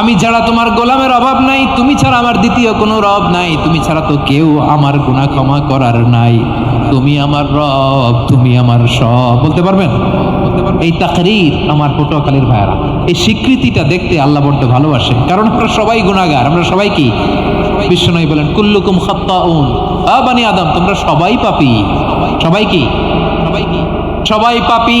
আমি ছাড়া তোমার গোলামের অভাব নাই, তুমি ছাড়া আমার দ্বিতীয় কোনো রব নাই, তুমি ছাড়া তো কেউ আমার গুনাহ ক্ষমা করার নাই। তুমি আমার রব, তুমি আমার সব। বলতে পারবেন? এই তাকরির আমার পটুয়াখালীর ভাইয়ারা, এই স্বীকৃতিটা দেখতে আল্লাহ বড্ড ভালোবাসে কারণ আমরা সবাই গুণাগার আমরা সবাই কি? বিশ্বনবী বলেন, কুল্লুকুম খাত্তাউন। আ বানি আদম, তোমরা সবাই পাপি। সবাই কি? সবাই কি? সবাই পাপি।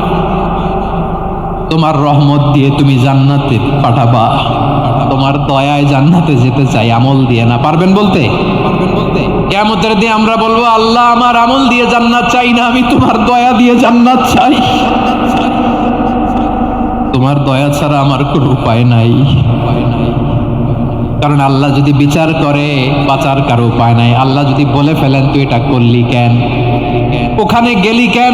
তোমার রহমত দিয়ে তুমি জান্নাতে পাঠাবা। তোমার দয়ায় জান্নাতে যেতে চাই, আমল দিয়ে না। পারবেন বলতে? কেমতের দিয়ে আমরা বলব, আল্লাহ, আমার আমল দিয়ে জান্নাত চাই না, আমি তোমার দয়া দিয়ে জান্নাত চাই। তোমার দয়া ছাড়া আমার কোনো উপায় নাই। কারণ আল্লাহ যদি বিচার করে, বাঁচার কারও উপায় নাই। আল্লাহ যদি বলে ফেলেন, তুই এটা করলি কেন? ওখানে গেলি কেন?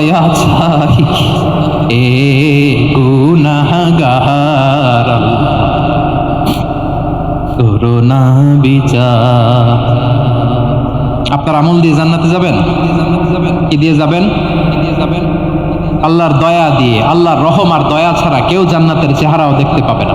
দয়া চাই এ গুনাহগার। করোনা বিচার। আপনার আমল দিয়ে জান্নাতে যাবেন? কি দিয়ে যাবেন? আল্লাহর দয়া দিয়ে, আল্লাহর রহম আর দয়া ছাড়া কেউ জান্নাতের চেহারাও দেখতে পাবে না।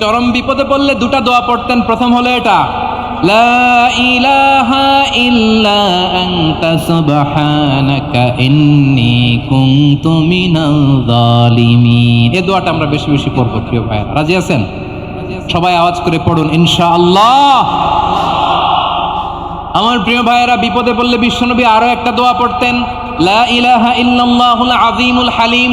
চরম বিপদে পড়লে দুটা দোয়া পড়তেন। প্রথম হলো এটা, লা ইলাহা ইল্লা আনতা সুবহানাকা ইন্নী কুনতু মিনাল দোয়াটা আমরা বেশি বেশি পড়ব, প্রিয় ভাই রাজি আছেন? সবাই আওয়াজ করে পড়ুন, ইনশাআল্লাহ। আমার প্রিয় ভাইয়েরা, বিপদে পড়লে বিশ্বনবী আরও একটা দোয়া পড়তেন, লা ইলাহা ইল্লাল্লাহুল আযীমুল হালিম।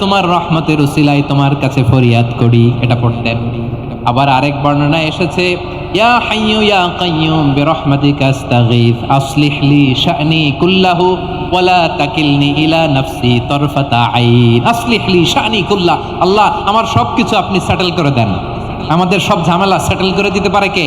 তোমার রহমতের উসিলায় তোমার কাছে ফরিয়াদ করি, এটা পড়তেন আবার আরেক বর্ণনা এসেছে, ইয়া কুল্লাহু তাকিলনি ইলা কুল্লাহ, আল্লাহ, আমার আপনি করে দেন। আমাদের সব ঝামেলা সেটেল করে দিতে পারে কে?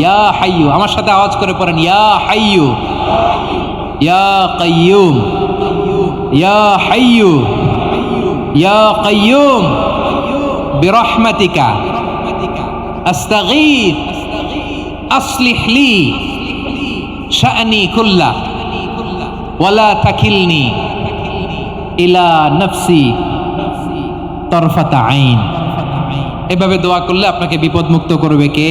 ইয়া হাইয়ু, আমার সাথে আওয়াজ করে পড়েন, ইয়া হাইয়ু, ইয়া কাইয়ুম, ইয়া হাইয়ু, ইয়া কাইয়ুম, বিরহমাতিকা আস্তাগীথ আসলিহ লি, শা'নি কুল্লা, ওয়ালা তাকিলনি ইলা নফসি তরফাতা আইন। এভাবে দোয়া করলে আপনাকে বিপদ মুক্ত করবে কে?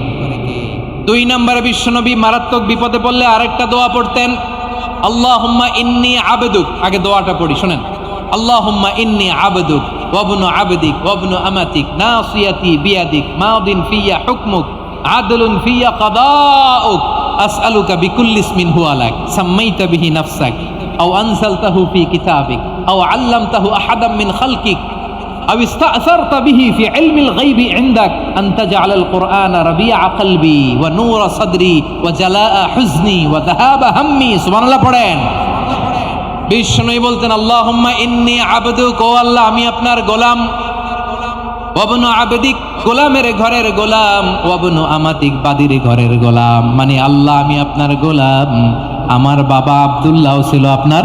দুই নম্বরে বিশ্বনবী মারাত্মক বিপদে পড়লে আরেকটা দোয়া পড়তেন, আল্লাহুম্মা ইন্নি আবেদুক। আগে দোয়াটা পড়ি, শোনেন। আল্লাহুম্মা ইন্নি আবেদুক, ওয়াবনু আবেদিক, ওয়াবনু আমাতিক, নাসিয়াতি বিয়াদিক, মাদিন ফিয়া হুকমুক, আদলুন ফিয়া কাদাউক, আসআলুকা বিকুল্লি ইসমিন হুয়া লাক, সাম্মাইতা বিহি নাফসাক, আও আনসালতাহু ফি কিতাবিক, আও আল্লামতাহু আহাদাম মিন খালকিক। أو استأثرت به في علم الغيب عندك أن تجعل القرآن ربيع قلبي ونور صدري وجلاء حزني وذهاب همي سبحان الله পড়েন বিষ্ণুই বলতেন আল্লাহুম্মা ইন্নি আবদুক ও আল্লাহ আমি আপনার গোলাম ওয়াবনু আবেদিক গোলামের ঘরের গোলাম ওয়াবনু আমাতিক বাদির ঘরের গোলাম মানে আল্লাহ আমি আপনার গোলাম আমার বাবা আব্দুল্লাহ ছিল আপনার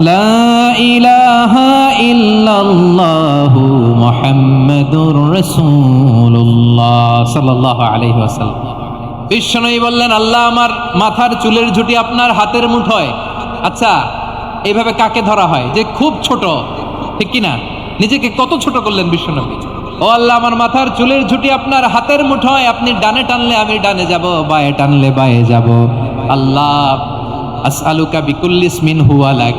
লা ইলাহা ইল্লাল্লাহু মুহাম্মাদুর রাসূলুল্লাহ সাল্লাল্লাহু আলাইহি ওয়াসাল্লাম। বিশ্বনবী বললেন, আল্লাহ আমার মাথার চুলের ঝুটি আপনার হাতের মুঠোয়। আচ্ছা এইভাবে কাকে ধরা হয়? যে খুব ছোট, ঠিক কি না নিজেকে কত ছোট করলেন বিশ্বনবী? ও আল্লাহ, আমার মাথার চুলের ঝুটি আপনার হাতের মুঠোয়। আপনি ডানে টানলে আমি ডানে যাব, বায়ে টানলে বায়ে যাব। আল্লাহ, আসআলুকা বিকুল্লিস মিন হুয়া লাক।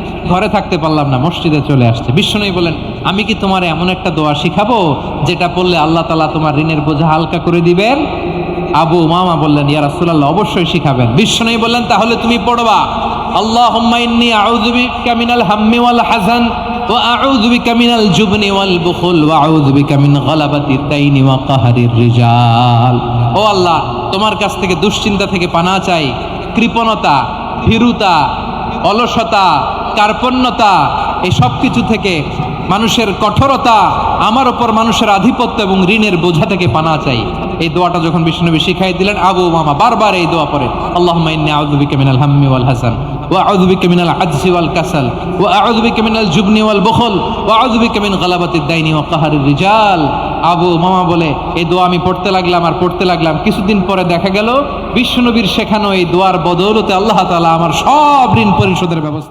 ঘরে থাকতে পারলাম না, মসজিদে চলে আসছে। বিশ্বনবী বলেন, আমি কি তোমার এমন একটা দোয়া শিখাবো, যেটা পড়লে আল্লাহ তালা তোমার ঋণের বোঝা হালকা করে দিবেন? আবু মামা বললেন, ইয়া রাসূলুল্লাহ, অবশ্যই শিখাবেন। বিশ্বনবী বললেন, তাহলে তুমি পড়বা, আল্লাহুম্মা ইন্নী আউযু বিকা মিনাল হাম্মি ওয়াল হাযান, ওয়া আউযু বিকা মিনাল জুবনি ওয়াল বুখল, ওয়া কাহরির রিজাল। ও আল্লাহ, তোমার কাছ থেকে দুশ্চিন্তা থেকে পানা চাই, কৃপণতা ভীরুতা অলসতা কার্পণ্যতা, এই সব কিছু থেকে মানুষের কঠোরতা, আমার ওপর মানুষের আধিপত্য এবং ঋণের বোঝা থেকে পানা চাই। এই দোয়াটা যখন বিষ্ণুনবী শিখাই দিলেন, আবু মামা বারবার এই দোয়া পরে মিনাল হাম্মি ওয়াল হাসান আজজি ওয়াল কাসাল দাইনি ওয়া কাহরির রিজাল। আবু মামা বলে, এই দোয়া আমি পড়তে লাগলাম আর পড়তে লাগলাম। কিছুদিন পরে দেখা গেল বিশ্বনবীর শেখানো এই দোয়ার বদৌলতে আল্লাহ তাআলা আমার সব ঋণ পরিশোধের ব্যবস্থা